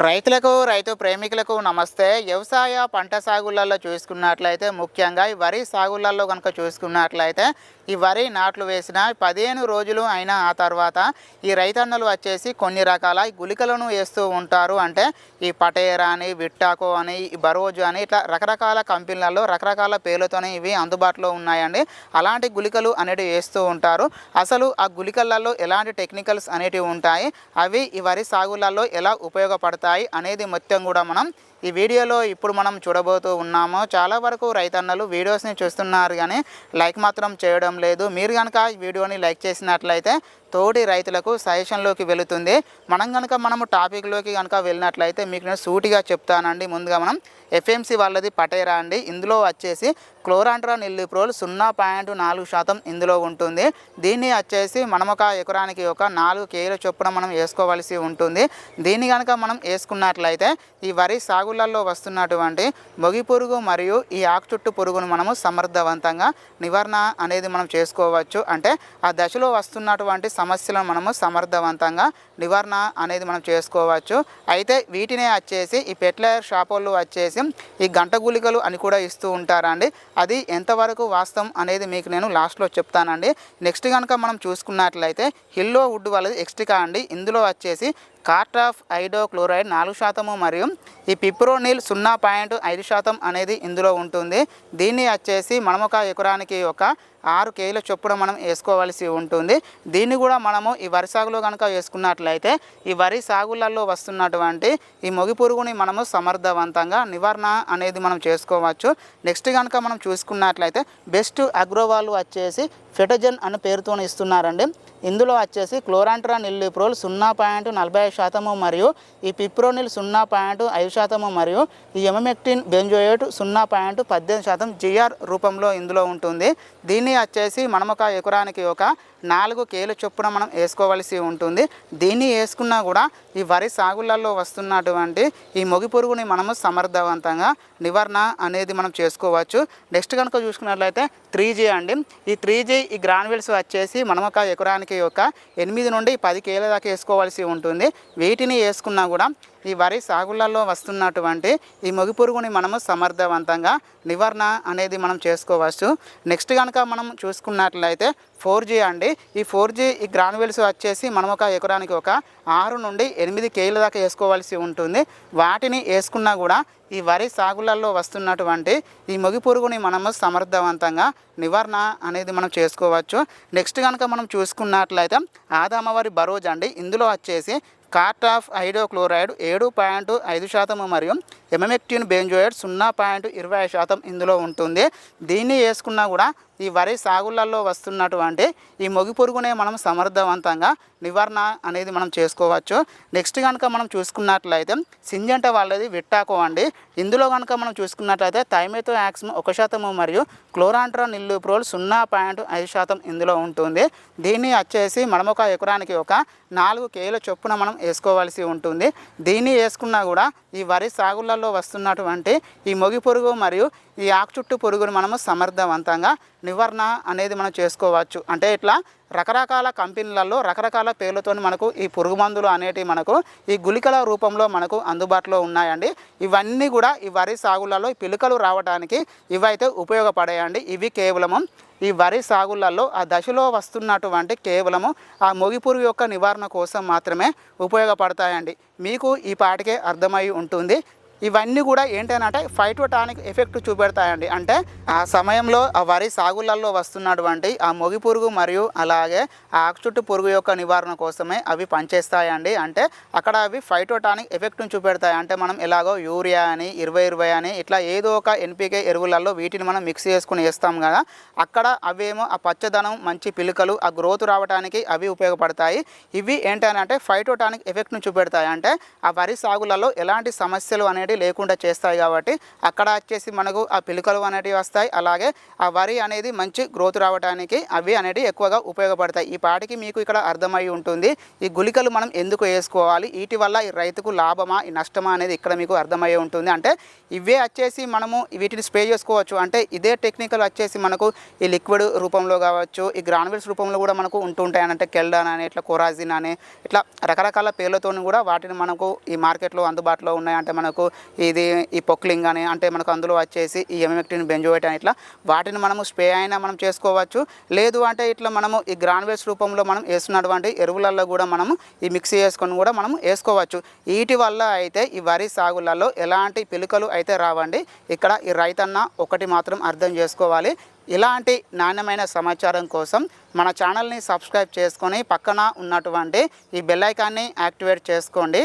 రైతులకు రైతు ప్రేమికులకు నమస్తే. వ్యవసాయ పంట సాగులలో చూసుకున్నట్లయితే ముఖ్యంగా ఈ వరి సాగులలో కనుక చూసుకున్నట్లయితే ఈ వరి నాట్లు వేసిన పదిహేను రోజులు అయిన ఆ తర్వాత ఈ రైతన్నలు వచ్చేసి కొన్ని రకాల గుళికలను వేస్తూ ఉంటారు. అంటే ఈ పటేరా అని విట్టాకో అని బరోజు అని ఇట్లా రకరకాల కంపెనీలలో రకరకాల పేర్లతోనే ఇవి అందుబాటులో ఉన్నాయండి. అలాంటి గుళికలు అనేటివి వేస్తూ ఉంటారు. అసలు ఆ గుళికలలో ఎలాంటి టెక్నికల్స్ అనేటివి ఉంటాయి? అవి ఈ వరి సాగులలో ఎలా ఉపయోగపడతాయి? అనేది మొత్తం కూడా మనం ఈ వీడియోలో ఇప్పుడు మనం చూడబోతూ ఉన్నాము. చాలా వరకు రైతన్నలు వీడియోస్ని చూస్తున్నారు కానీ లైక్ మాత్రం చేయడం లేదు. మీరు కనుక ఈ వీడియోని లైక్ చేసినట్లయితే తోటి రైతులకు సజెషన్లోకి వెళుతుంది. మనం కనుక మనము టాపిక్లోకి కనుక వెళ్ళినట్లయితే మీకు నేను సూటిగా చెప్తానండి. ముందుగా మనం ఎఫ్ఎంసి వాళ్ళది పటేరా అండి. ఇందులో వచ్చేసి క్లోరాంట్రా నిల్లిప్రోల్ సున్నా పాయింట్ నాలుగు శాతం ఇందులో ఉంటుంది. దీన్ని వచ్చేసి మనం ఒక ఎకరానికి ఒక నాలుగు కేజీల చొప్పున మనం వేసుకోవాల్సి ఉంటుంది. దీన్ని కనుక మనం వేసుకున్నట్లయితే ఈ వరి సాగులలో వస్తున్నటువంటి మొగి పురుగు మరియు ఈ ఆకు చుట్టు పురుగును మనము సమర్థవంతంగా నివారణ అనేది మనం చేసుకోవచ్చు. అంటే ఆ దశలో వస్తున్నటువంటి సమస్యలను మనము సమర్థవంతంగా నివారణ అనేది మనం చేసుకోవచ్చు. అయితే వీటినే వచ్చేసి ఈ పెట్లయర్ షాప్ వాళ్ళు వచ్చేసి ఈ గంట గుళికలు అని కూడా ఇస్తూ ఉంటారండి. అది ఎంతవరకు వాస్తవం అనేది మీకు నేను లాస్ట్లో చెప్తానండి. నెక్స్ట్ కనుక మనం చూసుకున్నట్లయితే హిల్లో వుడ్ వాళ్ళది ఎక్స్ట్రికా అండి. ఇందులో వచ్చేసి కార్టాఫ్ ఐడోక్లోరైడ్ నాలుగు శాతము మరియు ఈ పిప్రోనిల్ సున్నా పాయింట్ ఐదు శాతం అనేది ఇందులో ఉంటుంది. దీన్ని వచ్చేసి మనం ఒక ఎకరానికి ఒక ఆరు కేజీల చొప్పున మనం వేసుకోవాల్సి ఉంటుంది. దీన్ని కూడా మనము ఈ వరి సాగులో కనుక వేసుకున్నట్లయితే ఈ వరి సాగులలో వస్తున్నటువంటి ఈ మొగి పురుగుని మనము సమర్థవంతంగా నివారణ అనేది మనం చేసుకోవచ్చు. నెక్స్ట్ కనుక మనం చూసుకున్నట్లయితే బెస్ట్ అగ్రోవాల్ వచ్చేసి ఫెటజన్ అనే పేరుతో ఇస్తున్నారండి. ఇందులో వచ్చేసి క్లోరాంట్రా ఇల్లిప్రోల్ సున్నా పాయింట్ నలభై ఐదు శాతము మరియు ఈ పిప్రోనిల్ సున్నా పాయింట్ ఐదు శాతము మరియు ఈ ఎమమెక్టిన్ బెంజోయేట్ సున్నా పాయింట్ పద్దెనిమిది శాతం జిఆర్ రూపంలో ఇందులో ఉంటుంది. దీన్ని వచ్చేసి మనం ఒక ఎకరానికి ఒక నాలుగు కేలు చొప్పున మనం వేసుకోవాల్సి ఉంటుంది. దీన్ని వేసుకున్నా కూడా ఈ వరి సాగులలో వస్తున్నటువంటి ఈ మొగి పురుగుని మనము సమర్థవంతంగా నివారణ అనేది మనం చేసుకోవచ్చు. నెక్స్ట్ కనుక చూసుకున్నట్లయితే త్రీ జీ అండి. ఈ త్రీ జీ ఈ గ్రాన్యువల్స్ వచ్చేసి మనం ఒక ఎకరానికి ఒక ఎనిమిది నుండి పది కేల దాకా వేసుకోవాల్సి ఉంటుంది. వీటిని వేసుకున్నా కూడా ఈ వరి సాగులలో వస్తున్నటువంటి ఈ మొగి పురుగుని మనము సమర్థవంతంగా నివారణ అనేది మనం చేసుకోవచ్చు. నెక్స్ట్ కనుక మనం చూసుకున్నట్లయితే ఫోర్ జీ అండి. ఈ ఫోర్ జీ ఈ గ్రానువెల్స్ వచ్చేసి మనం ఒక ఎకరానికి ఒక ఆరు నుండి ఎనిమిది కేజీల దాకా వేసుకోవాల్సి ఉంటుంది. వాటిని వేసుకున్నా కూడా ఈ వరి సాగులలో వస్తున్నటువంటి ఈ మొగి పురుగుని మనము సమర్థవంతంగా నివారణ అనేది మనం చేసుకోవచ్చు. నెక్స్ట్ కనుక మనం చూసుకున్నట్లయితే ఆదామవారి బరోజ్ అండి. ఇందులో వచ్చేసి కార్ట్ ఆఫ్ హైడ్రోక్లోరైడ్ ఏడు పాయింట్ ఐదు శాతము మరియు ఎమమెక్టిన్ బెంజోయిడ్ సున్నా పాయింట్ ఇరవై శాతం ఇందులో ఉంటుంది. దీన్ని వేసుకున్నా కూడా ఈ వరి సాగులలో వస్తున్నటువంటి ఈ మొగి పురుగునే మనం సమర్థవంతంగా నివారణ అనేది మనం చేసుకోవచ్చు. నెక్స్ట్ కనుక మనం చూసుకున్నట్లయితే సింజంట వాళ్ళది విట్టాకో అండి. ఇందులో కనుక మనం చూసుకున్నట్లయితే థైమెతో యాక్సిమ్ ఒక శాతము మరియు క్లోరాంట్రా నిల్లుప్రోల్ సున్నా పాయింట్ ఐదు శాతం ఇందులో ఉంటుంది. దీన్ని వచ్చేసి మనం ఒక ఎకరానికి ఒక నాలుగు కేల చొప్పున మనం వేసుకోవాల్సి ఉంటుంది. దీన్ని వేసుకున్నా కూడా ఈ వరి సాగులలో వస్తున్నటువంటి ఈ మొగి పురుగు మరియు ఈ ఆకుచుట్టు పురుగును మనము సమర్థవంతంగా నివారణ అనేది మనం చేసుకోవచ్చు. అంటే ఇట్లా రకరకాల కంపెనీలలో రకరకాల పేర్లతో మనకు ఈ పురుగు మందులు అనేటివి మనకు ఈ గుళికల రూపంలో మనకు అందుబాటులో ఉన్నాయండి. ఇవన్నీ కూడా ఈ వరి సాగులలో ఈ పిలుకలు రావడానికి ఇవైతే ఉపయోగపడాయండి. ఇవి కేవలము ఈ వరి సాగులలో ఆ దశలో వస్తున్నటువంటి కేవలము ఆ మొగి పురుగు యొక్క నివారణ కోసం మాత్రమే ఉపయోగపడతాయండి. మీకు ఈ పాటికే అర్థమై ఉంటుంది. ఇవన్నీ కూడా ఏంటంటే ఫైటోటానిక్ ఎఫెక్ట్ చూపెడతాయండి. అంటే ఆ సమయంలో ఆ వరి సాగులలో వస్తున్నటువంటి ఆ మొగి పురుగు మరియు అలాగే ఆ ఆకుచుట్టు పురుగు యొక్క నివారణ కోసమే అవి పనిచేస్తాయండి. అంటే అక్కడ అవి ఫైటోటానిక్ ఎఫెక్ట్ను చూపెడతాయి. అంటే మనం ఎలాగో యూరియా అని ఇరవై ఇరవై అని ఇట్లా ఏదో ఒక ఎన్పికే ఎరువులలో వీటిని మనం మిక్స్ చేసుకుని వేస్తాం కదా. అక్కడ అవేమో ఆ పచ్చదనం మంచి పిలుకలు ఆ గ్రోత్ రావడానికి అవి ఉపయోగపడతాయి. ఇవి ఏంటంటే ఫైటోటానిక్ ఎఫెక్ట్ను చూపెడతాయి. అంటే ఆ వరి సాగులలో ఎలాంటి సమస్యలు అనేది అనేటివి లేకుండా చేస్తాయి కాబట్టి అక్కడ వచ్చేసి మనకు ఆ పిలుకలు అనేటివి వస్తాయి. అలాగే ఆ వరి అనేది మంచి గ్రోత్ రావడానికి అవి అనేటివి ఎక్కువగా ఉపయోగపడతాయి. ఈ పాటికి మీకు ఇక్కడ అర్థమై ఉంటుంది. ఈ గుళికలు మనం ఎందుకు వేసుకోవాలి? వీటి వల్ల ఈ రైతుకు లాభమా? ఈ నష్టమా అనేది ఇక్కడ మీకు అర్థమయ్యే ఉంటుంది. అంటే ఇవే వచ్చేసి మనము వీటిని స్ప్రే చేసుకోవచ్చు. అంటే ఇదే టెక్నికల్ వచ్చేసి మనకు ఈ లిక్విడ్ రూపంలో కావచ్చు ఈ గ్రానువెల్స్ రూపంలో కూడా మనకు ఉంటుంటాయి. అంటే కెల్డాన్ అని ఇట్లా కొరాజిన్ అని ఇట్లా రకరకాల పేర్లతో కూడా వాటిని మనకు ఈ మార్కెట్లో అందుబాటులో ఉన్నాయి. అంటే మనకు ఇది ఈ పొక్లింగ్ అని అంటే మనకు అందులో వచ్చేసి ఈ ఎమిమెక్టిన్ బెంజోయిట్ అని ఇట్లా వాటిని మనము స్ప్రే అయినా మనం చేసుకోవచ్చు. లేదు అంటే ఇట్లా మనము ఈ గ్రానువల్స్ రూపంలో మనం వేస్తున్నటువంటి ఎరువులలో కూడా మనము ఈ మిక్స్ చేసుకొని కూడా మనం వేసుకోవచ్చు. వీటి వల్ల అయితే ఈ వరి సాగులలో ఎలాంటి పిలుకలు అయితే రావండి. ఇక్కడ ఈ రైతన్న ఒకటి మాత్రం అర్థం చేసుకోవాలి. ఇలాంటి నాణ్యమైన సమాచారం కోసం మన ఛానల్ని సబ్స్క్రైబ్ చేసుకొని పక్కన ఉన్నటువంటి ఈ బెల్లైకాన్ని యాక్టివేట్ చేసుకోండి.